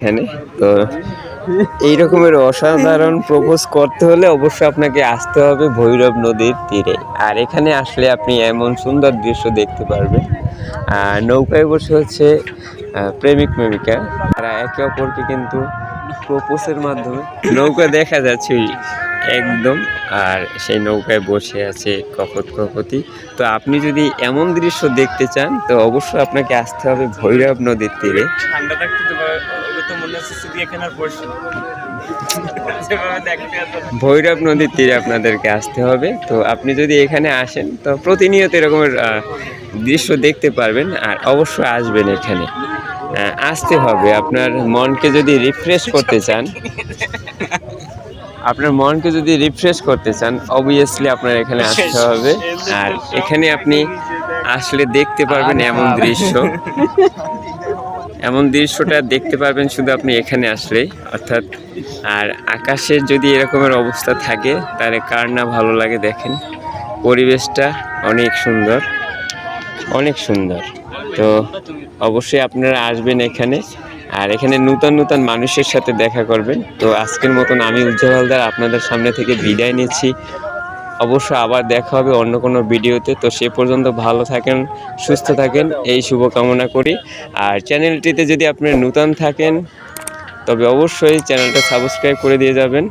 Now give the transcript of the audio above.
এখানে। তো এই রকমের অসাধারণ প্রপোজ করতে হলে অবশ্যই আপনাকে আসতে হবে ভৈরব নদীর তীরে। আর এখানে আসলে আপনি এমন সুন্দর দৃশ্য দেখতে পারবেন। আর নৌকায় বসে হচ্ছে প্রেমিক প্রেমিকা। তারা একে অপরকে কিন্তু প্রপোজের মাধ্যমে নৌকা দেখা যাচ্ছে। একদম আর সেই নৌকায় বসে আছে কপত কপতি। তো আপনি যদি এমন দৃশ্য দেখতে চান তো অবশ্যই আপনাকে আসতে হবে ভৈরব নদীর তীরে। ঠান্ডা থাকতে তো মনে হচ্ছে এখানে আর ভৈরব নদীর তীরে আপনাদেরকে আসতে হবে। তো আপনি যদি এখানে আসেন তো প্রতিনিয়ত এরকমের দৃশ্য দেখতে পারবেন আর অবশ্যই আসবেন এখানে। আসতে হবে। আপনার মনকে যদি রিফ্রেশ করতে চান আপনার মনকে যদি রিফ্রেশ করতে চান অবভিয়াসলি আপনার এখানে আসতে হবে। আর এখানে আপনি আসলে দেখতে পারবেন এমন দৃশ্য। এমন দৃশ্যটা দেখতে পারবেন শুধু আপনি এখানে আসলেই অর্থাৎ আর আকাশের যদি এরকমের অবস্থা থাকে তাহলে কার না ভালো লাগে দেখেন। পরিবেশটা অনেক সুন্দর অনেক সুন্দর। তো অবশ্যই আপনারা আসবেন এখানে। আর এখানে নূতন নূতন মানুষের সাথে দেখা করবেন। তো আজকের মতন আমি উজ্জ্বল হালদার আপনাদের সামনে থেকে বিদায় নিচ্ছি। অবশ্য আবার দেখা হবে অন্য কোনো ভিডিওতে। তো সে পর্যন্ত ভালো থাকেন, সুস্থ থাকেন, এই শুভকামনা করি। আর চ্যানেলটিতে যদি আপনি নূতন থাকেন, তবে অবশ্যই চ্যানেলটা সাবস্ক্রাইব করে দিয়ে যাবেন।